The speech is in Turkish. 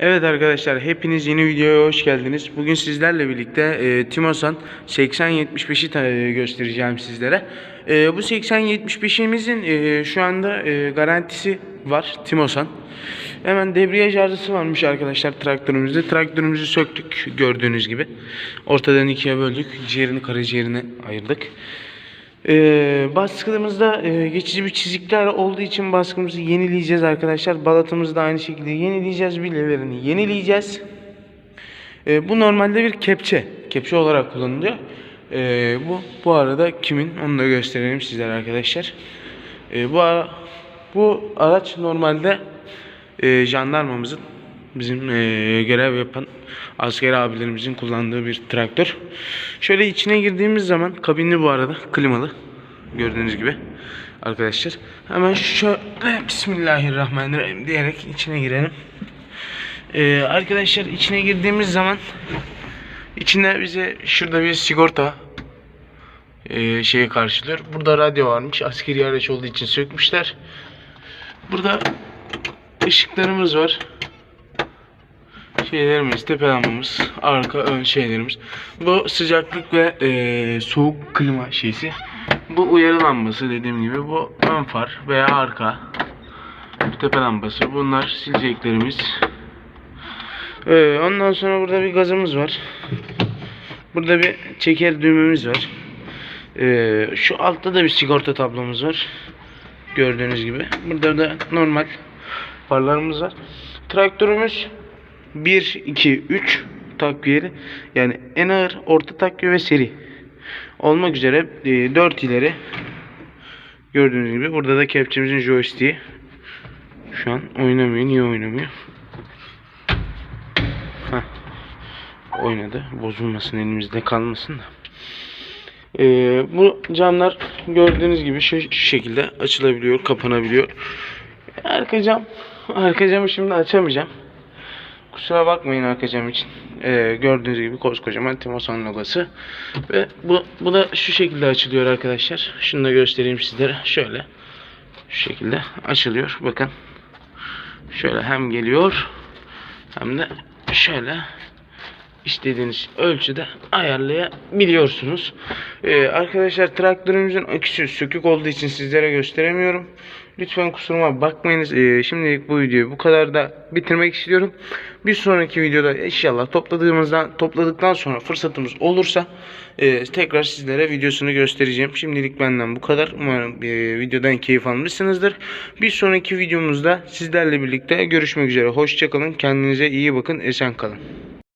Evet arkadaşlar hepiniz yeni videoya hoş geldiniz. Bugün sizlerle birlikte e, Timosan 8075'i ta- e, göstereceğim sizlere. E, bu 8075'imizin e, şu anda e, garantisi var Timosan. Hemen debriyaj arızası varmış arkadaşlar traktörümüzde. Traktörümüzü söktük gördüğünüz gibi. Ortadan ikiye böldük. Ciğerini karaciğerini ayırdık. Ee, baskımızda e, geçici bir çizikler olduğu için baskımızı yenileyeceğiz arkadaşlar. Balatımızı da aynı şekilde yenileyeceğiz. Bileverini yenileyeceğiz. Ee, bu normalde bir kepçe. Kepçe olarak kullanılıyor. Ee, bu bu arada kimin onu da gösterelim sizlere arkadaşlar. Ee, bu ara, bu araç normalde e, jandarmamızın bizim e, görev yapan asker abilerimizin kullandığı bir traktör. Şöyle içine girdiğimiz zaman kabinli bu arada klimalı gördüğünüz gibi arkadaşlar. Hemen şöyle Bismillahirrahmanirrahim diyerek içine girelim. E, arkadaşlar içine girdiğimiz zaman içinde bize şurada bir sigorta e, şeyi karşılıyor. Burada radyo varmış. Askeri araç olduğu için sökmüşler. Burada ışıklarımız var. Şeylerimiz, tepe lambamız, arka ön şeylerimiz. Bu sıcaklık ve e, soğuk klima şeysi. Bu uyarı lambası dediğim gibi. Bu ön far veya arka. Tepe lambası. Bunlar sileceklerimiz. E, ondan sonra burada bir gazımız var. Burada bir çeker düğmemiz var. E, şu altta da bir sigorta tablomuz var. Gördüğünüz gibi. Burada da normal farlarımız var. Traktörümüz 1, 2, 3 takviyeli. Yani en ağır, orta takviye ve seri. Olmak üzere 4 ileri. Gördüğünüz gibi. Burada da kepçemizin joystick'i. Şu an oynamıyor. Niye oynamıyor? Heh. Oynadı. Bozulmasın elimizde kalmasın da. Ee, bu camlar gördüğünüz gibi şu, şu şekilde açılabiliyor, kapanabiliyor. Arka cam, arka camı şimdi açamayacağım. Kusura bakmayın arka cam için. Ee, gördüğünüz gibi koskocaman Timosan logosu. Ve bu, bu da şu şekilde açılıyor arkadaşlar. Şunu da göstereyim sizlere. Şöyle. Şu şekilde açılıyor. Bakın. Şöyle hem geliyor hem de şöyle istediğiniz ölçüde ayarlayabiliyorsunuz. Ee, arkadaşlar traktörümüzün aküsü sökük olduğu için sizlere gösteremiyorum. Lütfen kusuruma bakmayınız. Ee, şimdilik bu videoyu bu kadar da bitirmek istiyorum. Bir sonraki videoda inşallah topladığımızdan topladıktan sonra fırsatımız olursa e, tekrar sizlere videosunu göstereceğim. Şimdilik benden bu kadar. Umarım e, videodan keyif almışsınızdır. Bir sonraki videomuzda sizlerle birlikte görüşmek üzere. Hoşçakalın. Kendinize iyi bakın. Esen kalın.